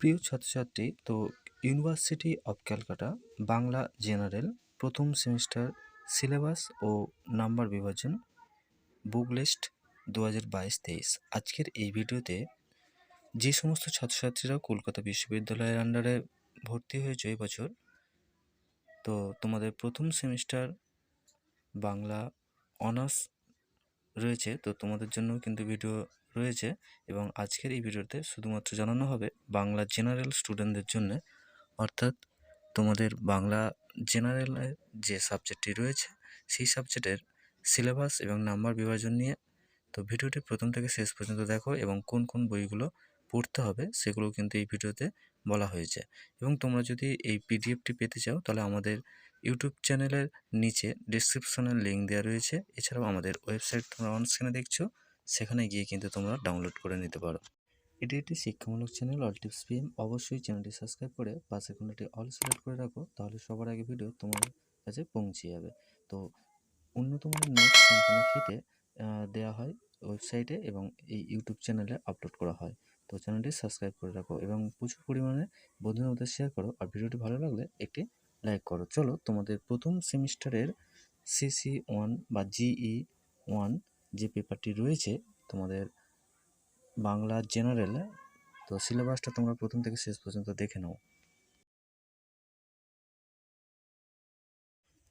প্রিয় ছাত্রছাত্রী, তো university of Calcutta Bangla general প্রথম সেমিস্টার সিলেবাস ও নাম্বার বিভাজন বুক লিস্ট দু হাজার বাইশ তেইশ। আজকের এই ভিডিওতে যে সমস্ত ছাত্রছাত্রীরা কলকাতা বিশ্ববিদ্যালয়ের আন্ডারে ভর্তি হয়েছে এই বছর, তো তোমাদের প্রথম সেমিস্টার বাংলা অনার্স রয়েছে, তো তোমাদের জন্য কিন্তু ভিডিও রয়েছে এবং আজকের এই ভিডিওতে শুধুমাত্র জানানো হবে বাংলা জেনারেল স্টুডেন্টদের জন্য। অর্থাৎ তোমাদের বাংলা জেনারেলের যে সাবজেক্টটি রয়েছে, সেই সাবজেক্টের সিলেবাস এবং নাম্বার বিভাজন নিয়ে। তো ভিডিওটি প্রথম থেকে শেষ পর্যন্ত দেখো এবং কোন কোন বইগুলো পড়তে হবে সেগুলো কিন্তু এই ভিডিওতে বলা হয়েছে। এবং তোমরা যদি এই পিডিএফটি পেতে চাও, তাহলে আমাদের ইউটিউব চ্যানেলের নিচে ডিসক্রিপশনের লিঙ্ক দেওয়া রয়েছে। এছাড়াও আমাদের ওয়েবসাইট তোমরা অন স্ক্রিনে দেখছ। সেখানে গিয়ে কিন্তু তোমরা ডাউনলোড করে নিতে পারো। এটি একটি শিক্ষামূলক চ্যানেল অল টিপস পিএম অবশ্যই চ্যানেলটি সাবস্ক্রাইব করে পাশে কোনটি অল সিলেক্ট করে রাখো, তাহলে সবার আগে ভিডিও তোমার কাছে পৌঁছে যাবে। তো উন্নত মানের নোট সম্পূর্ণ ফ্রিতে দেওয়া হয় ওয়েবসাইটে এবং এই ইউটিউব চ্যানেলে আপলোড করা হয়। তো চ্যানেলটি সাবস্ক্রাইব করে রাখো এবং প্রচুর পরিমাণে বন্ধুদের মধ্যে শেয়ার করো। আর ভিডিওটি ভালো লাগলে একটি লাইক করো। চলো তোমাদের প্রথম সেমিস্টারের সিসি ওয়ান বা জিই ওয়ান যে পেপারটি রয়েছে তোমাদের বাংলা জেনারেলে তো সিলেবাসটা তোমরা প্রথম থেকে শেষ পর্যন্ত দেখে নাও।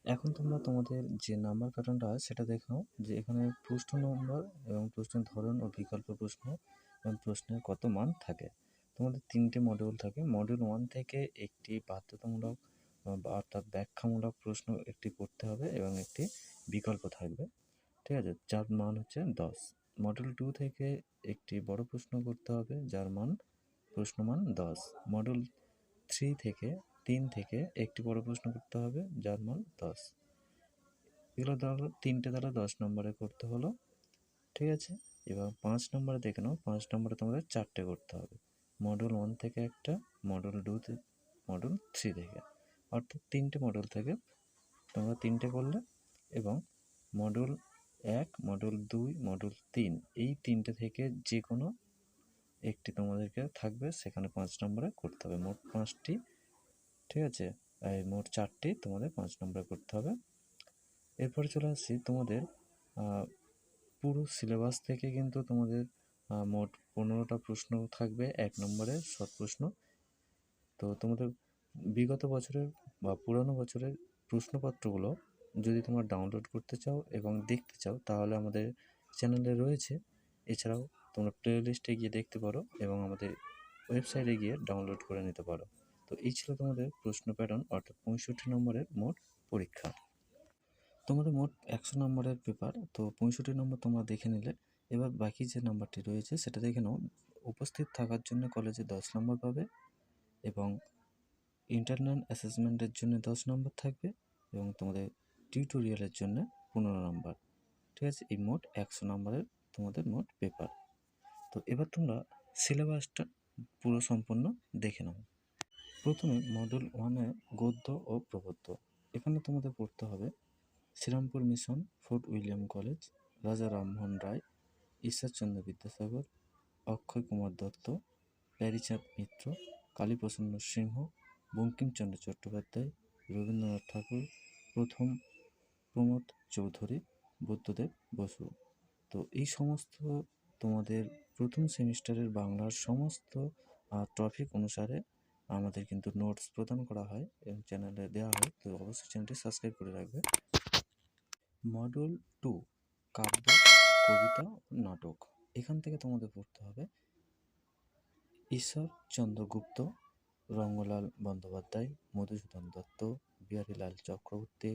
এখন তোমরা তোমাদের যে নাম্বার প্যাটার্নটা সেটা দেখে নাও যে এখানে প্রশ্ন নম্বর এবং প্রশ্নের ধরন ও বিকল্প প্রশ্ন এবং প্রশ্নের কত মান থাকে। তোমাদের তিনটে মডিউল থাকে। মডিউল ওয়ান থেকে একটি বাধ্যতামূলক অর্থাৎ ব্যাখ্যামূলক প্রশ্ন একটি করতে হবে এবং একটি বিকল্প থাকবে। ঠিক আছে? যার মান হচ্ছে দশ। মডেল টু থেকে একটি বড় প্রশ্ন করতে হবে, যার মান প্রশ্নমান দশ। মডেল থ্রি থেকে তিন থেকে একটি বড় প্রশ্ন করতে হবে, যার মান দশ। এগুলো ধরো তিনটে দ্বারা দশ নম্বরে করতে হলো। ঠিক আছে? এবার পাঁচ নম্বরে দেখে নাও, পাঁচ নম্বরে তোমাদের চারটে করতে হবে। মডেল ওয়ান থেকে একটা মডেল টু মডেল থ্রি থেকে। অর্থাৎ তিনটে মডেল থেকে। তোমরা তিনটে করলে এবং মডেল এক মডেল দুই মডেল তিন, এই তিনটে থেকে যে কোনো একটি তোমাদেরকে থাকবে, সেখানে পাঁচ নম্বরে করতে হবে। মোট পাঁচটি, ঠিক আছে? এই মোট চারটি তোমাদের পাঁচ নম্বরে করতে হবে। এরপরে চলে আসছি তোমাদের পুরো সিলেবাস থেকে কিন্তু তোমাদের মোট পনেরোটা প্রশ্ন থাকবে। এক নম্বরে শর্ট প্রশ্ন। তো তোমাদের বিগত বছরের বা পুরানো বছরের প্রশ্নপত্রগুলো যদি তোমরা ডাউনলোড করতে চাও এবং দেখতে চাও, তাহলে আমাদের চ্যানেলে রয়েছে। এছাড়াও তোমরা প্লে লিস্টে গিয়ে দেখতে পারো এবং আমাদের ওয়েবসাইটে গিয়ে ডাউনলোড করে নিতে পারো। তো এই ছিল তোমাদের প্রশ্ন প্যাটার্ন, অর্থাৎ পঁয়ষট্টি নম্বরের মোট পরীক্ষা। তোমাদের মোট একশো নম্বরের পেপার তো পঁয়ষট্টি নম্বর তোমরা দেখে নিলে। এবার বাকি যে নাম্বারটি রয়েছে, সেটা দেখে নাও। উপস্থিত থাকার জন্য কলেজে দশ নম্বর পাবে এবং ইন্টারনাল অ্যাসেসমেন্টের জন্য দশ নম্বর থাকবে এবং তোমাদের টিউটোরিয়ালের জন্য পনেরো নম্বর। ঠিক আছে? এই মোট একশো নম্বরের তোমাদের মোট পেপার তো এবার তোমরা সিলেবাসটা পুরো সম্পূর্ণ দেখে নাও। প্রথমে মডেল ওয়ানে গদ্য ও প্রবদ্ধ এখানে তোমাদের পড়তে হবে Serampore mission fort William college Raja Rammohan Roy, Ishwarchandra Vidyasagar, Akshay Kumar Dutta, Pyarichand মিত্র, কালীপ্রসন্ন সিংহ বঙ্কিমচন্দ্র চট্টোপাধ্যায়, রবীন্দ্রনাথ ঠাকুর, প্রথম প্রমোদ চৌধুরী, বুদ্ধদেব বসু। তো এই সমস্ত তোমাদের প্রথম সেমিস্টারের বাংলার সমস্ত টপিক অনুসারে আমাদের কিন্তু নোটস প্রদান করা হয় এবং চ্যানেলে দেওয়া হয়। তো অবশ্যই চ্যানেলটি সাবস্ক্রাইব করে রাখবে। মডেল টু কাব্য, কবিতা নাটক। এখান থেকে তোমাদের পড়তে হবে ঈশ্বরচন্দ্র গুপ্ত রঙ্গলাল বন্দ্যোপাধ্যায়, মধুসূদন দত্ত, বিহারীলাল চক্রবর্তী,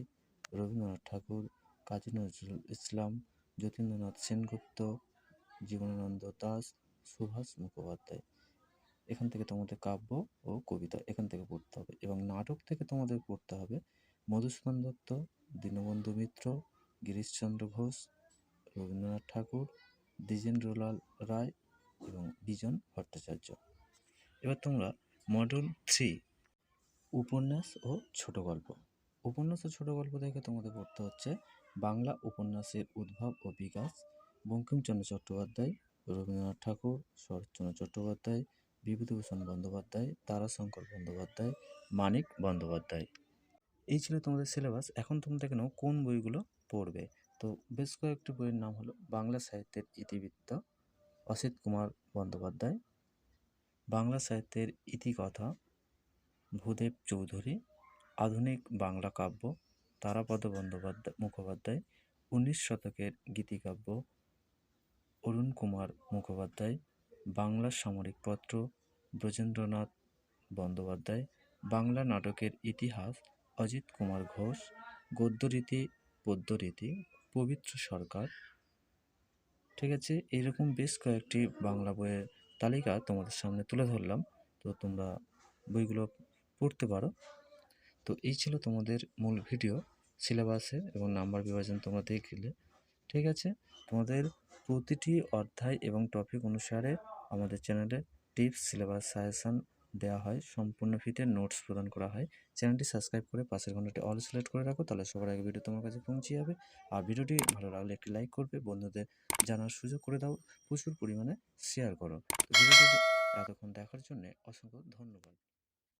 রবীন্দ্রনাথ ঠাকুর, কাজী নজরুল ইসলাম, যতীন্দ্রনাথ সেনগুপ্ত, জীবনানন্দ দাস, সুভাষ মুখোপাধ্যায়। এখান থেকে তোমাদের কাব্য ও কবিতা এখান থেকে পড়তে হবে এবং নাটক থেকে তোমাদের পড়তে হবে মধুসূদন দত্ত, দীনবন্ধু মিত্র, গিরিশচন্দ্র ঘোষ, রবীন্দ্রনাথ ঠাকুর, দ্বিজেন্দ্রলাল রায় এবং বিজন ভট্টাচার্য। এবার তোমরা মডেল থ্রি। উপন্যাস ও ছোট গল্প। উপন্যাস ও ছোট গল্প দেখে তোমাদের পড়তে হচ্ছে বাংলা উপন্যাসের উদ্ভব ও বিকাশ, বঙ্কিমচন্দ্র চট্টোপাধ্যায়, রবীন্দ্রনাথ ঠাকুর, শরৎচন্দ্র চট্টোপাধ্যায়, বিভূতিভূষণ বন্দ্যোপাধ্যায়, তারাশঙ্কর বন্দ্যোপাধ্যায়, মানিক বন্দ্যোপাধ্যায়। এই ছিল তোমাদের সিলেবাস। এখন তোমরা দেখে নাও কোন বইগুলো পড়বে। তো বেশ কয়েকটি বইয়ের নাম হলো বাংলা সাহিত্যের ইতিবৃত্ত, অসিত কুমার বন্দ্যোপাধ্যায় বাংলা সাহিত্যের ইতিকথা ভূদেব চৌধুরী, আধুনিক বাংলা কাব্য তারাপদ বন্দ্যোপাধ্যায় মুখোপাধ্যায়, উনিশ শতকের গীতিকাব্য অরুণ কুমার মুখোপাধ্যায়, বাংলা সামরিক পত্র ব্রজেন্দ্রনাথ বন্দ্যোপাধ্যায়, বাংলা নাটকের ইতিহাস অজিত কুমার ঘোষ, গদ্যরীতি পদ্যরীতি, পবিত্র সরকার। ঠিক আছে, এরকম বেশ কয়েকটি বাংলা বইয়ের তালিকা তোমাদের সামনে তুলে ধরলাম। তো তোমরা বইগুলো পড়তে পারো। তো এই ছিল তোমাদের মূল ভিডিও সিলেবাসের এবং নাম্বার বিভাজন তোমরা দেখলে, ঠিক আছে? তোমাদের প্রতিটি অধ্যায় এবং টপিক অনুসারে আমাদের চ্যানেলে টিপস, সিলেবাস, সাজেশান দেওয়া হয়। সম্পূর্ণ ফিতে নোটস প্রদান করা হয়। চ্যানেলটি সাবস্ক্রাইব করে পাশের ঘন্টাটি অল সিলেক্ট করে রাখো, তাহলে সবার আগে ভিডিও তোমার কাছে পৌঁছে যাবে। আর ভিডিওটি ভালো লাগলে একটি লাইক করবে, বন্ধুদের জানার সুযোগ করে দাও, প্রচুর পরিমাণে শেয়ার করো। ভিডিওটি এতক্ষণ দেখার জন্য অসংখ্য ধন্যবাদ।